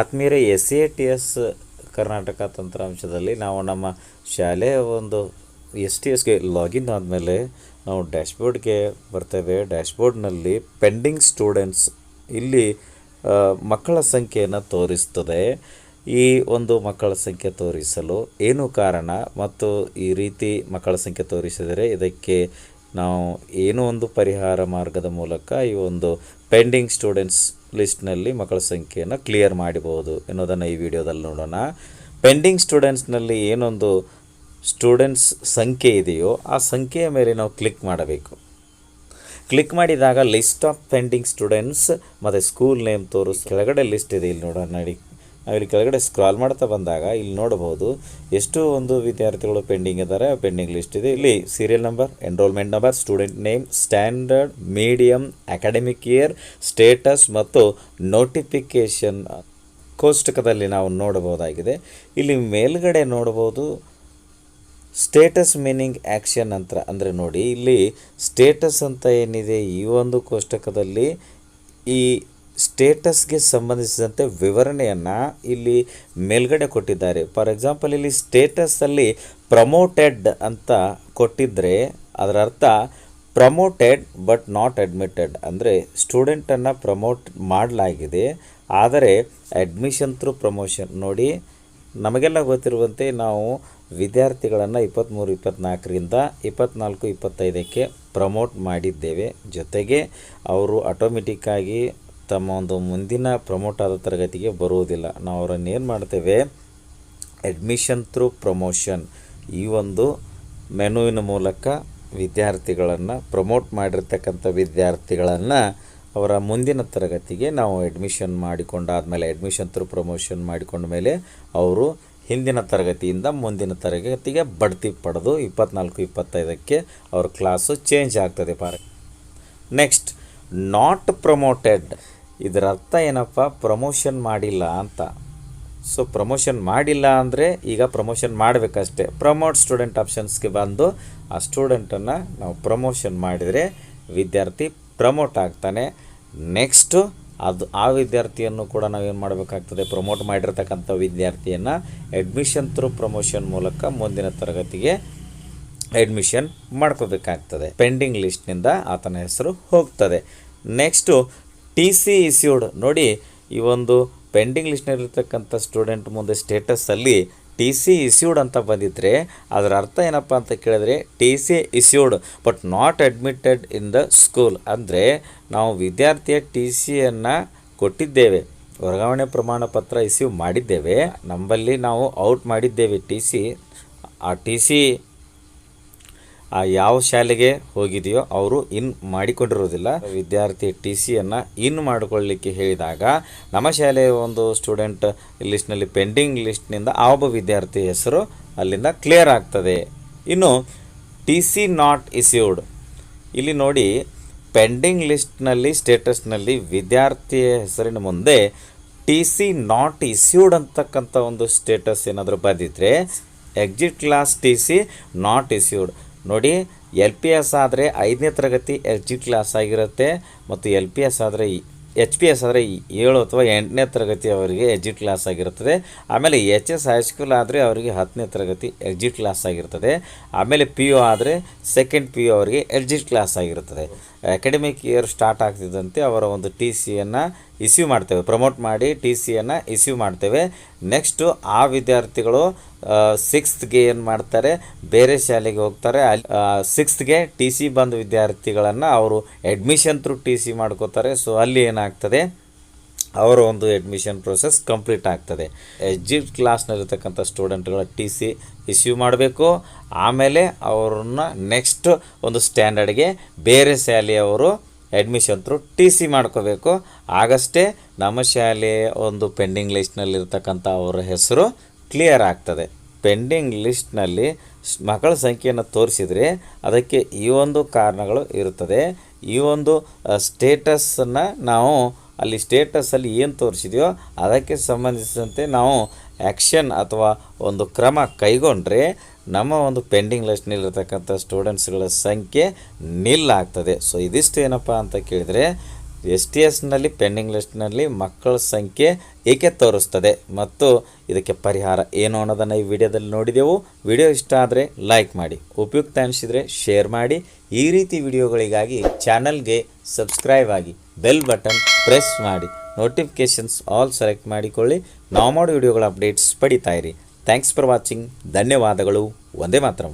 ಆತ್ಮೀಯರೇ S A T S Karnataka ತಂತ್ರಾಂಶದಲ್ಲಿ ನಾವು ನಮ್ಮ ಶಾಲೆಯ ಒಂದು ಎಸ್ ಟಿ ಎಸ್ಗೆ ಲಾಗಿನ್ ಆದಮೇಲೆ ನಾವು ಡ್ಯಾಶ್ಬೋರ್ಡ್ಗೆ ಬರ್ತೇವೆ. ಡ್ಯಾಶ್ಬೋರ್ಡ್ನಲ್ಲಿ ಪೆಂಡಿಂಗ್ ಸ್ಟೂಡೆಂಟ್ಸ್ ಇಲ್ಲಿ ಮಕ್ಕಳ ಸಂಖ್ಯೆಯನ್ನು ತೋರಿಸ್ತದೆ. ಈ ಒಂದು ಮಕ್ಕಳ ಸಂಖ್ಯೆ ತೋರಿಸಲು ಏನು ಕಾರಣ? ಮತ್ತು ಈ ರೀತಿ ಮಕ್ಕಳ ಸಂಖ್ಯೆ ತೋರಿಸಿದರೆ ಇದಕ್ಕೆ ನಾವು ಏನೋ ಒಂದು ಪರಿಹಾರ ಮಾರ್ಗದ ಮೂಲಕ ಈ ಒಂದು ಪೆಂಡಿಂಗ್ ಸ್ಟೂಡೆಂಟ್ಸ್ ಲಿಸ್ಟ್ನಲ್ಲಿ ಮಕ್ಕಳ ಸಂಖ್ಯೆಯನ್ನು ಕ್ಲಿಯರ್ ಮಾಡಬಹುದು ಎನ್ನುವುದನ್ನು ಈ ವಿಡಿಯೋದಲ್ಲಿ ನೋಡೋಣ. ಪೆಂಡಿಂಗ್ ಸ್ಟೂಡೆಂಟ್ಸ್ನಲ್ಲಿ ಏನೊಂದು ಸ್ಟೂಡೆಂಟ್ಸ್ ಸಂಖ್ಯೆ ಇದೆಯೋ ಆ ಸಂಖ್ಯೆಯ ಮೇಲೆ ನಾವು ಕ್ಲಿಕ್ ಮಾಡಬೇಕು. ಕ್ಲಿಕ್ ಮಾಡಿದಾಗ ಲಿಸ್ಟ್ ಆಫ್ ಪೆಂಡಿಂಗ್ ಸ್ಟೂಡೆಂಟ್ಸ್ ಮತ್ತು ಸ್ಕೂಲ್ ನೇಮ್ ತೋರಿಸ್ ಕೆಳಗಡೆ ಲಿಸ್ಟ್ ಇದೆ, ಇಲ್ಲಿ ನೋಡೋಣ ನೋಡಿ. ಇಲ್ಲಿ ಕೆಳಗಡೆ ಸ್ಕ್ರಾಲ್ ಮಾಡ್ತಾ ಬಂದಾಗ ಇಲ್ಲಿ ನೋಡಬಹುದು ಎಷ್ಟು ಒಂದು ವಿದ್ಯಾರ್ಥಿಗಳು ಪೆಂಡಿಂಗ್ ಇದ್ದಾರೆ ಪೆಂಡಿಂಗ್ ಲಿಸ್ಟ್ ಇದೆ. ಇಲ್ಲಿ serial number enrolment number student name standard medium academic year status ಮತ್ತು ನೋಟಿಫಿಕೇಷನ್ ಕೋಷ್ಟಕದಲ್ಲಿ ನಾವು ನೋಡಬಹುದಾಗಿದೆ. ಇಲ್ಲಿ ಮೇಲ್ಗಡೆ ನೋಡಬಹುದು ಸ್ಟೇಟಸ್ ಮೀನಿಂಗ್ ಆ್ಯಕ್ಷನ್ ಅಂತ ಅಂದರೆ ನೋಡಿ, ಇಲ್ಲಿ ಸ್ಟೇಟಸ್ ಅಂತ ಏನಿದೆ ಈ ಒಂದು ಕೋಷ್ಟಕದಲ್ಲಿ ಈ ಸ್ಟೇಟಸ್ಗೆ ಸಂಬಂಧಿಸಿದಂತೆ ವಿವರಣೆಯನ್ನು ಇಲ್ಲಿ ಮೇಲ್ಗಡೆ ಕೊಟ್ಟಿದ್ದಾರೆ. ಫಾರ್ ಎಕ್ಸಾಂಪಲ್ ಇಲ್ಲಿ ಸ್ಟೇಟಸಲ್ಲಿ ಪ್ರಮೋಟೆಡ್ ಅಂತ ಕೊಟ್ಟಿದ್ದರೆ ಅದರ ಅರ್ಥ ಪ್ರಮೋಟೆಡ್ ಬಟ್ ನಾಟ್ ಅಡ್ಮಿಟೆಡ್ ಅಂದರೆ ಸ್ಟೂಡೆಂಟನ್ನು ಪ್ರಮೋಟ್ ಮಾಡಲಾಗಿದೆ. ಆದರೆ ಅಡ್ಮಿಷನ್ ಥ್ರೂ ಪ್ರಮೋಷನ್ ನೋಡಿ ನಮಗೆಲ್ಲ ಗೊತ್ತಿರುವಂತೆ ನಾವು ವಿದ್ಯಾರ್ಥಿಗಳನ್ನು ಇಪ್ಪತ್ತ್ಮೂರು ಇಪ್ಪತ್ತ್ನಾಲ್ಕರಿಂದ ಇಪ್ಪತ್ತ್ನಾಲ್ಕು ಇಪ್ಪತ್ತೈದಕ್ಕೆ ಪ್ರಮೋಟ್ ಮಾಡಿದ್ದೇವೆ. ಜೊತೆಗೆ ಅವರು ಆಟೋಮೆಟಿಕ್ಕಾಗಿ ತಮ್ಮ ಒಂದು ಮುಂದಿನ ಪ್ರಮೋಟ್ ಆದ ತರಗತಿಗೆ ಬರುವುದಿಲ್ಲ. ನಾವು ಅವರನ್ನು ಏನು ಮಾಡ್ತೇವೆ? ಅಡ್ಮಿಷನ್ ಥ್ರೂ ಪ್ರಮೋಷನ್ ಈ ಒಂದು ಮೆನುವಿನ ಮೂಲಕ ವಿದ್ಯಾರ್ಥಿಗಳನ್ನು ಪ್ರಮೋಟ್ ಮಾಡಿರ್ತಕ್ಕಂಥ ವಿದ್ಯಾರ್ಥಿಗಳನ್ನು ಅವರ ಮುಂದಿನ ತರಗತಿಗೆ ನಾವು ಅಡ್ಮಿಷನ್ ಮಾಡಿಕೊಂಡಾದಮೇಲೆ ಅಡ್ಮಿಷನ್ ಥ್ರೂ ಪ್ರಮೋಷನ್ ಮಾಡಿಕೊಂಡ ಮೇಲೆ ಅವರು ಹಿಂದಿನ ತರಗತಿಯಿಂದ ಮುಂದಿನ ತರಗತಿಗೆ ಬಡ್ತಿ ಪಡೆದು ಇಪ್ಪತ್ನಾಲ್ಕು, ಇಪ್ಪತ್ತೈದಕ್ಕೆ ಅವ್ರ ಕ್ಲಾಸು ಚೇಂಜ್ ಆಗ್ತದೆ ಪಾರ. ನೆಕ್ಸ್ಟ್ ನಾಟ್ ಪ್ರಮೋಟೆಡ್ ಇದರ ಅರ್ಥ ಏನಪ್ಪ ಪ್ರಮೋಷನ್ ಮಾಡಿಲ್ಲ ಅಂತ. ಸೊ ಪ್ರಮೋಷನ್ ಮಾಡಿಲ್ಲ ಅಂದರೆ ಈಗ ಪ್ರಮೋಷನ್ ಮಾಡಬೇಕಷ್ಟೇ. ಪ್ರಮೋಟ್ ಸ್ಟೂಡೆಂಟ್ ಆಪ್ಷನ್ಸ್ಗೆ ಬಂದು ಆ ಸ್ಟೂಡೆಂಟನ್ನು ನಾವು ಪ್ರಮೋಷನ್ ಮಾಡಿದರೆ ವಿದ್ಯಾರ್ಥಿ ಪ್ರಮೋಟ್ ಆಗ್ತಾನೆ. ನೆಕ್ಸ್ಟು ಅದು ಆ ವಿದ್ಯಾರ್ಥಿಯನ್ನು ಕೂಡ ನಾವೇನು ಮಾಡಬೇಕಾಗ್ತದೆ? ಪ್ರಮೋಟ್ ಮಾಡಿರ್ತಕ್ಕಂಥ ವಿದ್ಯಾರ್ಥಿಯನ್ನು ಅಡ್ಮಿಷನ್ ಥ್ರೂ ಪ್ರಮೋಷನ್ ಮೂಲಕ ಮುಂದಿನ ತರಗತಿಗೆ ಅಡ್ಮಿಷನ್ ಮಾಡ್ಕೋಬೇಕಾಗ್ತದೆ. ಪೆಂಡಿಂಗ್ ಲಿಸ್ಟ್ನಿಂದ ಆತನ ಹೆಸರು ಹೋಗ್ತದೆ. ನೆಕ್ಸ್ಟು ಟಿ ಸಿ ಇಸ್ಯೂಡ್ ನೋಡಿ, ಈ ಒಂದು ಪೆಂಡಿಂಗ್ ಲಿಸ್ಟ್ನಲ್ಲಿರ್ತಕ್ಕಂಥ ಸ್ಟೂಡೆಂಟ್ ಮುಂದೆ ಸ್ಟೇಟಸಲ್ಲಿ ಟಿ ಸಿ ಇಸ್ಯೂಡ್ ಅಂತ ಬಂದಿದ್ದರೆ ಅದರ ಅರ್ಥ ಏನಪ್ಪ ಅಂತ ಕೇಳಿದ್ರೆ, T C issued but not admitted in the school ಅಂದರೆ, ನಾವು ವಿದ್ಯಾರ್ಥಿಯ ಟಿ ಸಿಯನ್ನು ಕೊಟ್ಟಿದ್ದೇವೆ. ವರ್ಗಾವಣೆ ಪ್ರಮಾಣ ಪತ್ರ ಇಸ್ಯೂ ಮಾಡಿದ್ದೇವೆ. ನಮ್ಮಲ್ಲಿ ನಾವು ಔಟ್ ಮಾಡಿದ್ದೇವೆ ಟಿ ಸಿ. ಆ ಟಿ ಸಿ ಆ ಯಾವ ಶಾಲೆಗೆ ಹೋಗಿದೆಯೋ ಅವರು ಇನ್ ಮಾಡಿಕೊಂಡಿರೋದಿಲ್ಲ ವಿದ್ಯಾರ್ಥಿ ಟಿ ಸಿಯನ್ನು ಇನ್ ಮಾಡಿಕೊಳ್ಳಿಕ್ಕೆ ಹೇಳಿದಾಗ ನಮ್ಮ ಶಾಲೆಯ ಒಂದು ಸ್ಟೂಡೆಂಟ್ ಲಿಸ್ಟ್ನಲ್ಲಿ ಪೆಂಡಿಂಗ್ ಲಿಸ್ಟ್ನಿಂದ ಆ ಒಬ್ಬ ವಿದ್ಯಾರ್ಥಿ ಹೆಸರು ಅಲ್ಲಿಂದ ಕ್ಲಿಯರ್ ಆಗ್ತದೆ. ಇನ್ನು ಟಿ ಸಿ ನಾಟ್ ಇಸ್ಯೂಡ್. ಇಲ್ಲಿ ನೋಡಿ ಪೆಂಡಿಂಗ್ ಲಿಸ್ಟ್ನಲ್ಲಿ ಸ್ಟೇಟಸ್ನಲ್ಲಿ ವಿದ್ಯಾರ್ಥಿಯ ಹೆಸರಿನ ಮುಂದೆ ಟಿ ಸಿ ನಾಟ್ ಇಸ್ಯೂಡ್ ಅಂತಕ್ಕಂಥ ಒಂದು ಸ್ಟೇಟಸ್ ಏನಾದರೂ ಬಂದಿದ್ದರೆ exit class T C not issued. ನೋಡಿ, ಎಲ್ ಪಿ ಎಸ್ ಆದರೆ ಐದನೇ ತರಗತಿ ಎಕ್ಸಿಟ್ ಕ್ಲಾಸ್ ಆಗಿರುತ್ತೆ ಮತ್ತು ಎಲ್ ಪಿ ಎಸ್ ಆದರೆ ಎಚ್ ಪಿ ಎಸ್ ಆದರೆ ಏಳು ಅಥವಾ ಎಂಟನೇ ತರಗತಿ ಅವರಿಗೆ ಎಕ್ಸಿಟ್ ಕ್ಲಾಸ್ ಆಗಿರುತ್ತದೆ. ಆಮೇಲೆ ಎಚ್ ಎಸ್ ಹೈಸ್ಕೂಲ್ ಆದರೆ ಅವರಿಗೆ ಹತ್ತನೇ ತರಗತಿ ಎಕ್ಸಿಟ್ ಕ್ಲಾಸ್ ಆಗಿರ್ತದೆ ಆಮೇಲೆ ಪಿ ಯು ಆದರೆ ಸೆಕೆಂಡ್ ಪಿ ಯು ಅವರಿಗೆ ಎಕ್ಸಿಟ್ ಕ್ಲಾಸ್ ಆಗಿರ್ತದೆ ಅಕಾಡೆಮಿಕ್ ಇಯರ್ ಸ್ಟಾರ್ಟ್ ಆಗ್ತಿದ್ದಂತೆ ಅವರ ಒಂದು ಟಿ ಸಿಯನ್ನು ಇಸ್ಯೂ ಮಾಡ್ತೇವೆ. ಪ್ರಮೋಟ್ ಮಾಡಿ ಟಿ ಸಿಯನ್ನು ಇಸ್ಯೂ ಮಾಡ್ತೇವೆ. ನೆಕ್ಸ್ಟು ಆ ವಿದ್ಯಾರ್ಥಿಗಳು ಸಿಕ್ಸ್ತ್ಗೆ ಏನು ಮಾಡ್ತಾರೆ? ಬೇರೆ ಶಾಲೆಗೆ ಹೋಗ್ತಾರೆ. ಅಲ್ಲಿ ಸಿಕ್ಸ್ತ್ಗೆ ಟಿ ಸಿ ಬಂದ ವಿದ್ಯಾರ್ಥಿಗಳನ್ನು ಅವರು ಅಡ್ಮಿಷನ್ ಥ್ರೂ ಟಿ ಸಿ ಮಾಡ್ಕೋತಾರೆ. ಸೊ ಅಲ್ಲಿ ಏನಾಗ್ತದೆ? ಅವರ ಒಂದು ಅಡ್ಮಿಷನ್ ಪ್ರೊಸೆಸ್ ಕಂಪ್ಲೀಟ್ ಆಗ್ತದೆ. ಎಜಿ ಕ್ಲಾಸ್ನಲ್ಲಿರ್ತಕ್ಕಂಥ ಸ್ಟೂಡೆಂಟ್ಗಳ ಟಿ ಸಿ ಇಸ್ಯೂ ಮಾಡಬೇಕು. ಆಮೇಲೆ ಅವ್ರನ್ನ ನೆಕ್ಸ್ಟ್ ಒಂದು ಸ್ಟ್ಯಾಂಡರ್ಡ್ಗೆ ಬೇರೆ ಶಾಲೆಯವರು ಅಡ್ಮಿಷನ್ ಥ್ರೂ ಟಿ ಸಿ ಮಾಡ್ಕೋಬೇಕು. ಆಗಷ್ಟೇ ನಮ್ಮ ಶಾಲೆ ಒಂದು ಪೆಂಡಿಂಗ್ ಲಿಸ್ಟ್ನಲ್ಲಿರ್ತಕ್ಕಂಥ ಅವರ ಹೆಸರು ಕ್ಲಿಯರ್ ಆಗ್ತದೆ. ಪೆಂಡಿಂಗ್ ಲಿಸ್ಟ್ನಲ್ಲಿ ಮಕ್ಕಳ ಸಂಖ್ಯೆಯನ್ನು ತೋರಿಸಿದರೆ ಅದಕ್ಕೆ ಈ ಒಂದು ಕಾರಣಗಳು ಇರುತ್ತದೆ. ಈ ಒಂದು ಸ್ಟೇಟಸನ್ನು ನಾವು ಅಲ್ಲಿ ಸ್ಟೇಟಸಲ್ಲಿ ಏನು ತೋರಿಸಿದೆಯೋ ಅದಕ್ಕೆ ಸಂಬಂಧಿಸಿದಂತೆ ನಾವು ಆ್ಯಕ್ಷನ್ ಅಥವಾ ಒಂದು ಕ್ರಮ ಕೈಗೊಂಡ್ರೆ ನಮ್ಮ ಒಂದು ಪೆಂಡಿಂಗ್ ಲಿಸ್ಟ್ನಲ್ಲಿರ್ತಕ್ಕಂಥ ಸ್ಟೂಡೆಂಟ್ಸ್ಗಳ ಸಂಖ್ಯೆ ನಿಲ್ ಆಗ್ತದೆ. ಸೊ ಇದಿಷ್ಟು ಏನಪ್ಪ ಅಂತ ಕೇಳಿದರೆ ಎಸ್ ಟಿ ಎಸ್ನಲ್ಲಿ ಪೆಂಡಿಂಗ್ ಲಿಸ್ಟ್ನಲ್ಲಿ ಮಕ್ಕಳ ಸಂಖ್ಯೆ ಏಕೆ ತೋರಿಸ್ತದೆ ಮತ್ತು ಇದಕ್ಕೆ ಪರಿಹಾರ ಏನು ಅನ್ನೋದನ್ನು ಈ ವಿಡಿಯೋದಲ್ಲಿ ನೋಡಿದೆವು. ವಿಡಿಯೋ ಇಷ್ಟ ಆದರೆ ಲೈಕ್ ಮಾಡಿ ಉಪಯುಕ್ತ ಅನಿಸಿದರೆ ಶೇರ್ ಮಾಡಿ. ಈ ರೀತಿ ವಿಡಿಯೋಗಳಿಗಾಗಿ ಚಾನಲ್ಗೆ ಸಬ್ಸ್ಕ್ರೈಬ್ ಆಗಿ ಬೆಲ್ ಬಟನ್ ಪ್ರೆಸ್ ಮಾಡಿ ನೋಟಿಫಿಕೇಷನ್ಸ್ ಆಲ್ ಸೆಲೆಕ್ಟ್ ಮಾಡಿಕೊಳ್ಳಿ. ನಾವು ಮಾಡೋ ವಿಡಿಯೋಗಳ ಅಪ್ಡೇಟ್ಸ್ ಪಡಿತಾ ಇರಿ. ಥ್ಯಾಂಕ್ಸ್ ಫಾರ್ ವಾಚಿಂಗ್ ಧನ್ಯವಾದಗಳು. ಒಂದೇ ಮಾತ್ರ.